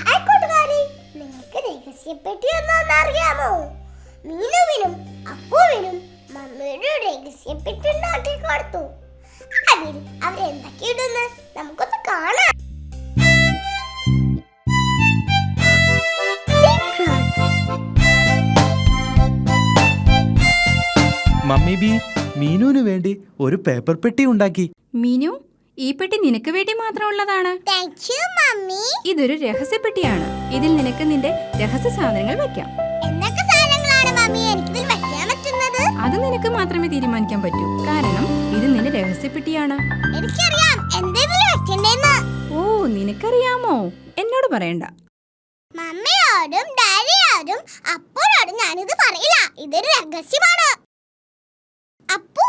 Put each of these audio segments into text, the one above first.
കൂട്ടുകാരി നിങ്ങൾക്ക് രഹസ്യപ്പെട്ടി അറിയാമോ? മീനുവിനും അപ്പുവിനും മമ്മിയുടെ രഹസ്യപ്പെട്ടി ഉണ്ടാക്കി കൊടുത്തു. അതിൽ അവരെന്തൊക്കെ ഇടുന്ന് നമുക്കൊന്ന് കാണാം. മമ്മി ബി മീനുവിന് വേണ്ടി ഒരു പേപ്പർ പെട്ടി ഉണ്ടാക്കി. മീനു ഈ പെട്ടി നിനക്ക് വേണ്ടി മാത്രമുള്ളതാണ് ഇതൊരു രഹസ്യപ്പെട്ടിയാണ് ഇതിൽ നിനക്ക് നിന്റെ രഹസ്യ സാധനങ്ങൾ വെക്കാം. അത് നിനക്ക് മാത്രമേ തീരുമാനിക്കാൻ പറ്റൂ. കാരണം ഇത് നിന്റെ രഹസ്യപ്പെട്ടിയാണ് ഓ നിനക്കറിയാമോ? എന്നോട് പറയണ്ട. മമ്മിയോടും ഡാഡിയോടും അപ്പോഴോടും ഞാനിത് പറയില്ല. ഇതൊരു രഹസ്യമാണ്.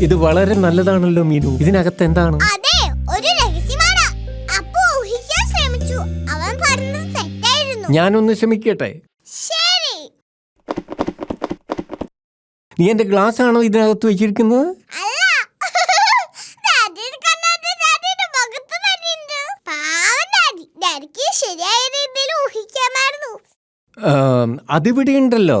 ഇത് വളരെ നല്ലതാണല്ലോ മീനു. ഇതിനകത്ത് എന്താണ്? അതെ ഒരു രഹസ്യമാണ്. അപ്പോ ഊഹിക്കാൻ ശ്രമിച്ചു. അവൻ പറഞ്ഞത് തെറ്റായിരുന്നു. ഞാനൊന്ന് ശ്രമിക്കട്ടെ ശരി. നീ എന്റെ ഗ്ലാസ് ആണോ ഇതിനകത്ത് വെച്ചിരിക്കുന്നത്? അല്ല. ഡാഡിയുടെ കണ്ണാടി ഡാഡിയുടെ മുഖത്ത് തന്നെയുണ്ട് പാവം ഡാഡി. ഡാഡിക്ക് ശരിയായ രീതിയിൽ ഊഹിക്കാമായിരുന്നു. ആം, അതിവിടെ ഉണ്ടല്ലോ.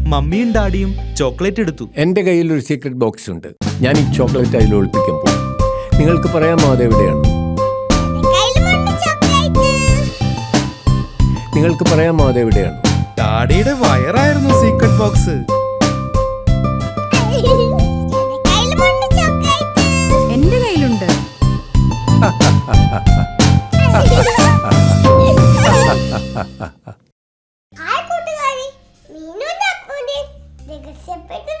മമ്മിയും ഡാഡിയും ചോക്ലേറ്റ് എടുത്തു. എന്റെ കയ്യിൽ ഒരു സീക്രട്ട് ബോക്സ് ഉണ്ട്. ഞാൻ ഈ ചോക്ലേറ്റ് അതിൽ ഒളിപ്പിക്കുമ്പോൾ. നിങ്ങൾക്ക് പറയാമോ അതെവിടെയാണ്? നിങ്ങൾക്ക് പറയാമോ അതെവിടെയാണ്? ഡാഡിയുടെ വയറായിരുന്നു സീക്രട്ട് ബോക്സ് എന്റെ കയ്യിലുണ്ട് ha എന്റെ കയ്യിലുണ്ട്. രഹസ്യപ്പെട്ട്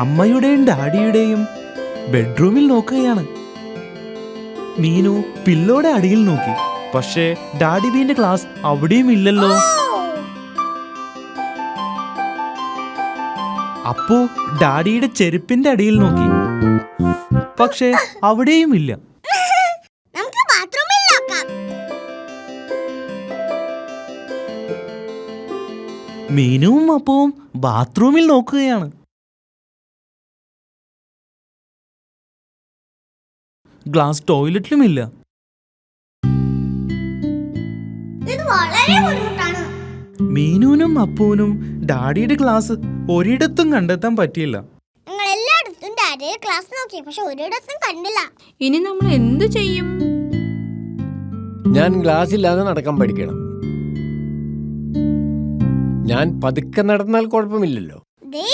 അമ്മയുടെയും ഡാഡിയുടെയും ബെഡ്റൂമിൽ നോക്കുകയാണ്. മീനു പില്ലോടെ അടിയിൽ നോക്കി. പക്ഷേ ഡാഡി ബീന്റെ ക്ലാസ് അവിടെയും ഇല്ലല്ലോ. അപ്പോ ഡാഡിയുടെ ചെരുപ്പിന്റെ അടിയിൽ നോക്കി. പക്ഷേ അവിടെയും ഇല്ല. മീനുവും അപ്പവും ബാത്റൂമിൽ നോക്കുകയാണ്. ഗ്ലാസ് ടോയ്ലറ്റിലുമില്ല. ഇത് വളരെ ബുദ്ധിമുട്ടാണ്. മീനുവിനും അപ്പൂനും ഡാഡിയുടെ ക്ലാസ് ഒരിടത്തും കണ്ടെത്താൻ പറ്റിയില്ല. ഞങ്ങൾ എല്ലായിടത്തും ഡാഡിയുടെ ക്ലാസ് നോക്കി പക്ഷെ ഒരിടത്തും കണ്ടില്ല. ഇനി നമ്മൾ എന്തു ചെയ്യും? ഞാൻ ഗ്ലാസ് ഇല്ലാതെ നടക്കാൻ പഠിക്കണം. ഞാൻ പതുക്കെ നടന്നാൽ കുഴപ്പമില്ലല്ലോ. ദേ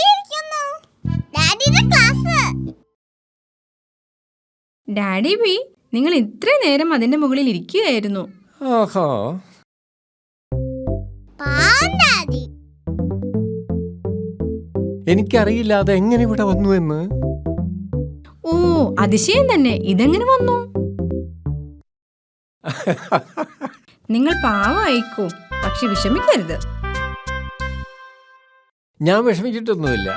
ഡാഡി ബി നിങ്ങൾ ഇത്രയും നേരം അതിന്റെ മുകളിൽ ഇരിക്കുകയായിരുന്നു. ഓഹോ എനിക്കറിയില്ല അത് എങ്ങനെ ഇവിടെ വന്നു എന്ന്. ഓ അതിശയം തന്നെ. ഇതെങ്ങനെ വന്നു? നിങ്ങൾ പാവമായിക്കോ പക്ഷെ വിഷമിക്കരുത്. ഞാൻ വിഷമിച്ചിട്ടൊന്നുമില്ല.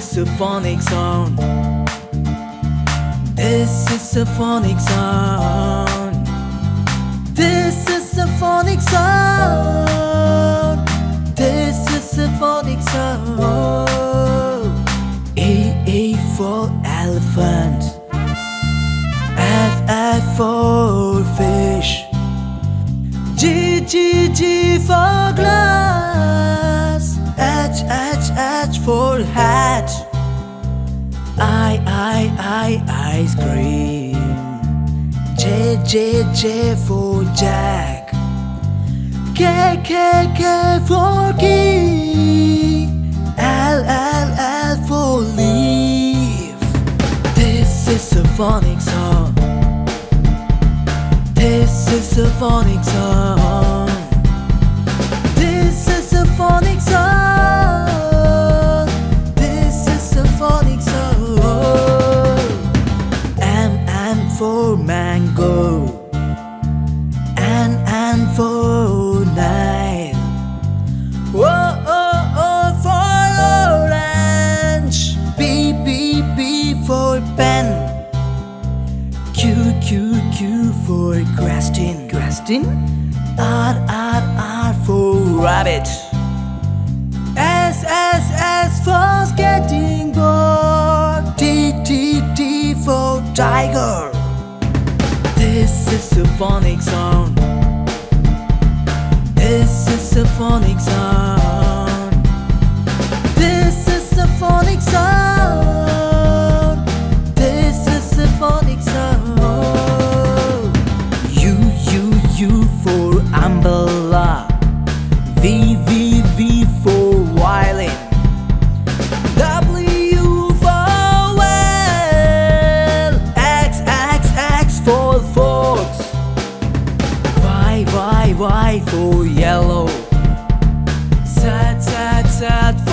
Is a phonic sound. This is a phonic sound. This is a phonic sound. This is a phonic sound. A A for elephant. F F for fish. G G G for glass. H H H for hat. Ice cream. J J J for Jack. K K K for key. L L L for leaf. This is a phonic song. This is a phonic song. For question. Question? R, R, R for rabbit. S, S, S for skating board. T, T, T for tiger. This is a phonic sound. This is a phonic sound. sad